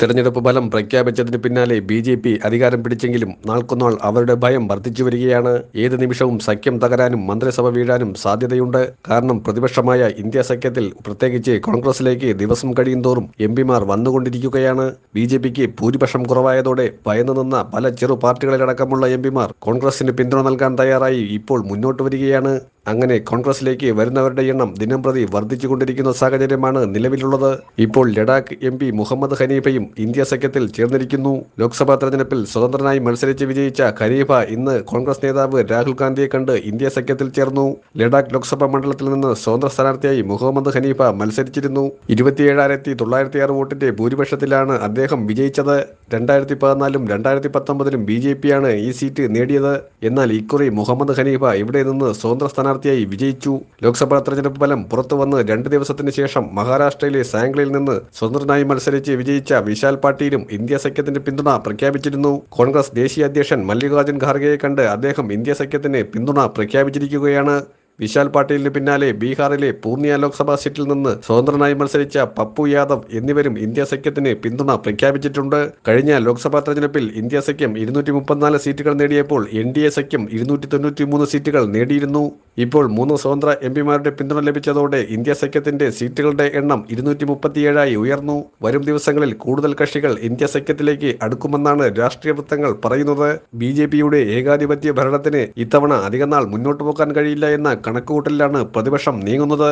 തെരഞ്ഞെടുപ്പ് ഫലം പ്രഖ്യാപിച്ചതിന് പിന്നാലെ ബി ജെ പി അധികാരം പിടിച്ചെങ്കിലും നാൾക്കുനാൾ അവരുടെ ഭയം വർദ്ധിച്ചു വരികയാണ്. ഏത് നിമിഷവും സഖ്യം തകരാനും മന്ത്രിസഭ വീഴാനും സാധ്യതയുണ്ട്. കാരണം പ്രതിപക്ഷമായ ഇന്ത്യ സഖ്യത്തിൽ പ്രത്യേകിച്ച് കോൺഗ്രസിലേക്ക് ദിവസം കഴിയുന്തോറും എം പിമാർ വന്നുകൊണ്ടിരിക്കുകയാണ്. ബി ജെ പിക്ക് ഭൂരിപക്ഷം കുറവായതോടെ ഭയന്നു നിന്ന പല ചെറു പാർട്ടികളിലടക്കമുള്ള എം പിമാർ കോൺഗ്രസിന് പിന്തുണ നൽകാൻ തയ്യാറായി ഇപ്പോൾ മുന്നോട്ട് വരികയാണ്. അങ്ങനെ കോൺഗ്രസിലേക്ക് വരുന്നവരുടെ എണ്ണം ദിനംപ്രതി വർദ്ധിച്ചുകൊണ്ടിരിക്കുന്ന സാഹചര്യമാണ് നിലവിലുള്ളത്. ഇപ്പോൾ ലഡാക്ക് എം പി മുഹമ്മദ് ഹനീഫയും ഇന്ത്യ സഖ്യത്തിൽ ചേർന്നിരിക്കുന്നു. ലോക്സഭാ തെരഞ്ഞെടുപ്പിൽ സ്വതന്ത്രനായി മത്സരിച്ച് വിജയിച്ച ഖനീഫ ഇന്ന് കോൺഗ്രസ് നേതാവ് രാഹുൽ ഗാന്ധിയെ കണ്ട് ഇന്ത്യ സഖ്യത്തിൽ ചേർന്നു. ലഡാക്ക് ലോക്സഭാ മണ്ഡലത്തിൽ നിന്ന് സ്വതന്ത്ര സ്ഥാനാർത്ഥിയായി മുഹമ്മദ് ഹനീഫ മത്സരിച്ചിരുന്നു. ഇരുപത്തിയേഴായിരത്തി തൊള്ളായിരത്തി ആറ് വോട്ടിന്റെ ഭൂരിപക്ഷത്തിലാണ് അദ്ദേഹം വിജയിച്ചത്. രണ്ടായിരത്തി പതിനാലും രണ്ടായിരത്തി പത്തൊമ്പതിലും ബി ജെ പിയാണ് ഈ സീറ്റ് നേടിയത്. എന്നാൽ ഇക്കുറി മുഹമ്മദ് ഹനീഫ ഇവിടെ നിന്ന് സ്വതന്ത്ര സ്ഥാനാർത്ഥിയായി വിജയിച്ചു. ലോക്സഭാ തെരഞ്ഞെടുപ്പ് ഫലം പുറത്തു വന്ന് രണ്ട് ദിവസത്തിന് ശേഷം മഹാരാഷ്ട്രയിലെ സാംഗ്ലിയിൽ നിന്ന് സ്വതന്ത്രനായി മത്സരിച്ച് വിജയിച്ച വിശാൽ പാട്ടീലും ഇന്ത്യ സഖ്യത്തിന്റെ പിന്തുണ പ്രഖ്യാപിച്ചിരുന്നു. കോൺഗ്രസ് ദേശീയ അധ്യക്ഷൻ മല്ലികാർജുൻ ഖാർഗെയെ കണ്ട് അദ്ദേഹം ഇന്ത്യ സഖ്യത്തിന് പിന്തുണ പ്രഖ്യാപിച്ചിരിക്കുകയാണ്. വിശാൽ പാട്ടീലിന് പിന്നാലെ ബീഹാറിലെ പൂർണിയ ലോക്സഭാ സീറ്റിൽ നിന്ന് സ്വതന്ത്രനായി മത്സരിച്ച പപ്പു യാദവ് എന്നിവരും ഇന്ത്യ സഖ്യത്തിന് പിന്തുണ പ്രഖ്യാപിച്ചിട്ടുണ്ട്. കഴിഞ്ഞ ലോക്സഭാ തെരഞ്ഞെടുപ്പിൽ ഇന്ത്യ സഖ്യം ഇരുന്നൂറ്റി മുപ്പത്തിനാല് സീറ്റുകൾ നേടിയപ്പോൾ എൻ ഡി എ സഖ്യം ഇരുന്നൂറ്റി തൊണ്ണൂറ്റി മൂന്ന് സീറ്റുകൾ നേടിയിരുന്നു. ഇപ്പോൾ മൂന്ന് സ്വതന്ത്ര എം പിമാരുടെ പിന്തുണ ലഭിച്ചതോടെ ഇന്ത്യ സഖ്യത്തിന്റെ സീറ്റുകളുടെ എണ്ണം ഇരുന്നൂറ്റി മുപ്പത്തിയേഴായി ഉയർന്നു. വരും ദിവസങ്ങളിൽ കൂടുതൽ കക്ഷികൾ ഇന്ത്യ സഖ്യത്തിലേക്ക് അടുക്കുമെന്നാണ് രാഷ്ട്രീയ വൃത്തങ്ങൾ പറയുന്നത്. ബി ഏകാധിപത്യ ഭരണത്തിന് ഇത്തവണ അധികനാൾ മുന്നോട്ടു പോകാൻ കഴിയില്ല എന്ന കണക്കുകൂട്ടലിലാണ് പ്രതിപക്ഷം നീങ്ങുന്നത്.